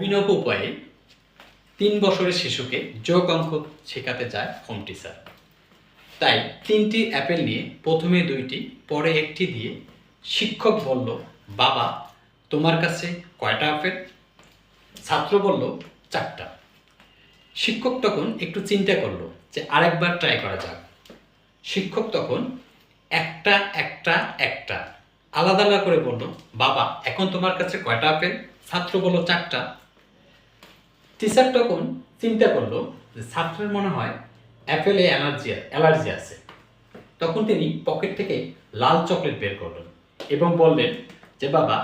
অভিনব উপায়ে তিন বছরের শিশুকে যোগ অঙ্ক শেখাতে যায় হোম টিচার তাই তিনটি অ্যাপেল নিয়ে প্রথমে দুইটি, পরে একটি দিয়ে শিক্ষক বলল, বাবা, তোমার কাছে কয়টা আপেল ছাত্র বলল, চারটা। শিক্ষক তখন একটু চিন্তা করল যে আরেকবার ট্রাই করা যাক। শিক্ষক তখন, একটা একটা একটা। আলাদা আলাদা করে বলল, বাবা, এখন তোমার কাছে কয়টা আপেল ছাত্র বলল, চারটা। টিচার তখন চিন্তা করল। যে ছাত্রের মনে হয় অ্যাপেলে অ্যালার্জি অ্যালার্জি আছে। তখন তিনি পকেট থেকে লাল চকলেট বের করলেন এবং বললেন, যে বাবা,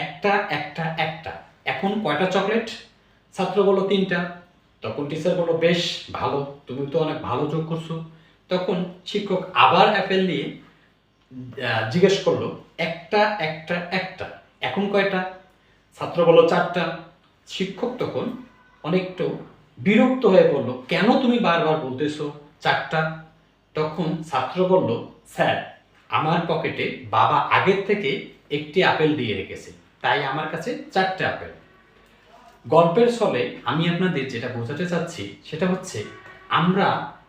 একটা একটা একটা। এখন কয়টা চকলেট? ছাত্র বলল, তিনটা। তখন টিচার বলল, বেশ, ভালো। তুমি তো অনেক ভালো যোগ করছ। তখন শিক্ষক আবার অ্যাপেল নিয়ে জিজ্ঞেস করল, একটা একটা একটা। এখন কয়টা? ছাত্র বলল, চারটা। শিক্ষক তখন অনেকটু বিরক্ত হয়ে বলল কেন তুমি বারবার বলতেছো? চারটা। তখন ছাত্র বলল, স্যার, আমার পকেটে বাবা আগের থেকে একটি আপেল দিয়ে রেখেছে, তাই আমার কাছে চারটে আপেল। গল্পের ছলে আমি আপনাদের যেটা বোঝাতে চাচ্ছি, সেটা হচ্ছে আমরা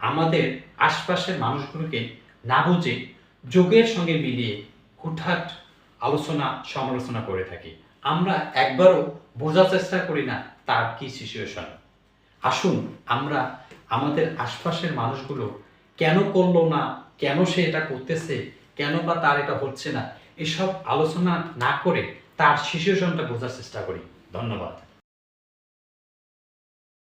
আমাদের আশপাশের মানুষগুলোকে না বুঝে যোগের সঙ্গে মিলিয়ে হুটহাট আলোচনা, সমালোচনা করে থাকি। আমরা একবারও বোঝার চেষ্টা করি না তার কি সিচুয়েশন আসুন, আমরা আমাদের আশপাশের মানুষগুলো কেন করল না, কেন সে এটা করতেছে, কেন বা তার এটা হচ্ছে না, এসব আলোচনা না করে তার সিচুয়েশনটা বোঝার চেষ্টা করি। ধন্যবাদ।